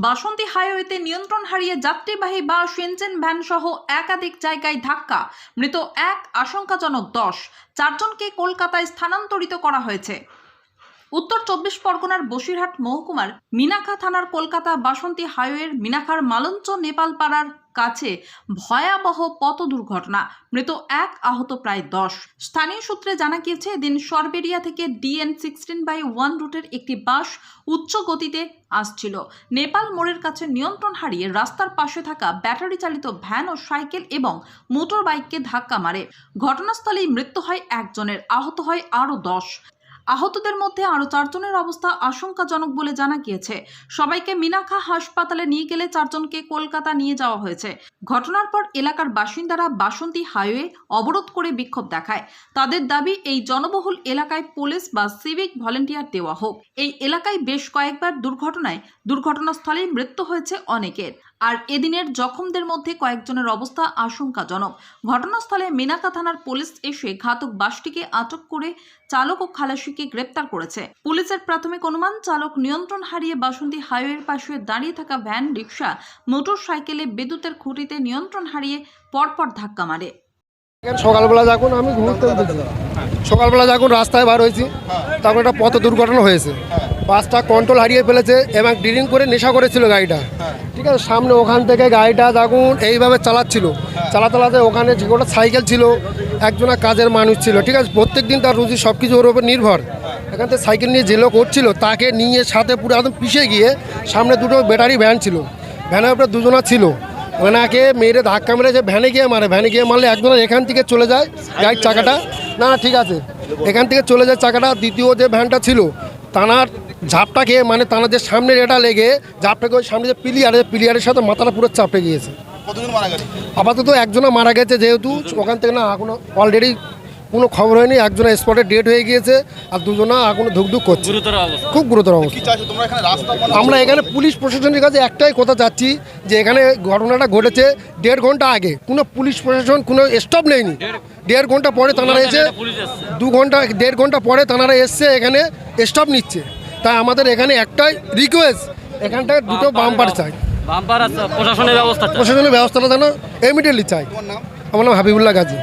বাসন্তী হাইওয়েতে নিয়ন্ত্রণ হারিয়ে যাত্রীবাহী বা সেনচেন ভ্যান সহ একাধিক জায়গায় ধাক্কা। মৃত এক, আশঙ্কাজনক দশ। চারজনকে কলকাতায় স্থানান্তরিত করা হয়েছে। উত্তর চব্বিশ পরগনার বসিরহাট মহকুমার মিনাখা থানার কলকাতা বাসন্তী হাইওয়ের মিনাখার মালঞ্চ নেপাল পাড়ার কাছে ভয়াবহ পথ দুর্ঘটনা। মৃত এক আহত প্রায় দশ। স্থানীয় সূত্রে জানা গিয়েছে, এদিন সরবেরিয়া থেকে ডিএন সিক্সটিন বাই ওয়ান রুটের একটি বাস উচ্চ গতিতে আসছিল। নেপাল মোড়ের কাছে নিয়ন্ত্রণ হারিয়ে রাস্তার পাশে থাকা ব্যাটারি চালিত ভ্যান ও সাইকেল এবং মোটর বাইককে ধাক্কা মারে। ঘটনাস্থলেই মৃত্যু হয় একজনের, আহত হয় আরও দশ। আহতদের মধ্যে আরও চারজনের অবস্থা আশঙ্কাজনক বলে জানা গিয়েছে। সবাইকে মিনাখা হাসপাতালে নিয়ে গেলে চারজনকে কলকাতা নিয়ে যাওয়া হয়েছে। ঘটনার পর এলাকার বাসিন্দারা বাসন্তী হাইওয়ে অবরোধ করে বিক্ষোভ দেখায়। তাদের দাবি, এই জনবহুল এলাকায় পুলিশ বা সিভিক ভলেন্টিয়ার দেওয়া হোক। এই এলাকায় বেশ কয়েকবার দুর্ঘটনায়, দুর্ঘটনাস্থলেই মৃত্যু হয়েছে অনেকের। আর এদিনের জখমদের মধ্যে কয়েকজনের অবস্থা আশঙ্কাজনক। ঘটনাস্থলে মিনাকা থানার পুলিশ এসে ঘাতক বাসটিকে আটক করে চালক ও খালাসিকে গ্রেপ্তার করেছে। পুলিশের প্রাথমিক অনুমান, চালক নিয়ন্ত্রণ হারিয়ে বাসন্তী হাইওয়ের পাশে দাঁড়িয়ে থাকা ভ্যান রিক্সা মোটর সাইকেলে বিদ্যুতের খুঁটিতে নিয়ন্ত্রণ হারিয়ে পরপর ধাক্কা মারে। সকালবেলা যখন আমি ঘুরতে সকালবেলা যখন রাস্তায় বার হয়েছি। তখন একটা পথ দুর্ঘটনা হয়েছে। বাসটা কন্ট্রোল হারিয়ে ফেলেছে এবং ড্রিলিং করে নেশা করেছিল গাড়িটা। ঠিক আছে, সামনে ওখান থেকে গাড়িটা যখন এইভাবে চালাচ্ছিল। চালাতে চালাতে ওখানে যে কটা সাইকেল ছিল, একজনা কাজের মানুষ ছিল। ঠিক আছে প্রত্যেক দিন তার রুজি সব কিছু ওর উপর নির্ভর। এখান থেকে সাইকেল নিয়ে যে লোক করছিল তাকে নিয়ে সাথে পুরো একদম পিছিয়ে গিয়ে সামনে দুটো ব্যাটারি ভ্যান ছিল। ভ্যানের উপরে দুজনা ছিল। ওনাকে মেরে ধাক্কা মেরে যে ভ্যানে গিয়ে মারে ভ্যানে গিয়ে মারলে একজন এখান থেকে চলে যায় গাড়ির চাকাটা। না ঠিক আছে। এখান থেকে চলে যায় চাকাটা দ্বিতীয় যে ভ্যানটা ছিল তানার ঝাপটা খেয়ে মানে তানার যে সামনের এটা লেগে ঝাপটাকে ওই সামনে যে পিলিয়ার পিলিয়ারের সাথে মাথাটা পুরো চাপটে গিয়েছে। আপাতত একজনও মারা গেছে যেহেতু ওখান থেকে না এখনও অলরেডি কোনো খবর হয়নি একজনের স্পটে ডেট হয়ে গিয়েছে আর দুজনা এখনও ধুকধুক করছে। খুব গুরুতর অবস্থা কি চাইছো? তোমরা এখানে রাস্তা বন্ধ আমরা এখানে পুলিশ প্রশাসনের কাছে একটাই কথা চাচ্ছি যে এখানে ঘটনাটা ঘটেছে দেড় ঘণ্টা আগে। কোনো পুলিশ প্রশাসন কোনো স্টপ নেয়নি। দেড় ঘণ্টা পরে তানারা এসে দু ঘণ্টা দেড় ঘণ্টা পরে তানারা এসছে এখানে স্টপ নিচ্ছে। তাই আমাদের এখানে একটাই রিকোয়েস্ট এখানটায় দুটো বাম্পার চাই। প্রশাসনের ব্যবস্থা প্রশাসনের ব্যবস্থাটা যেন ইমিডিয়েটলি চাই। আমার নাম হাবিবুল্লাহ গাজী।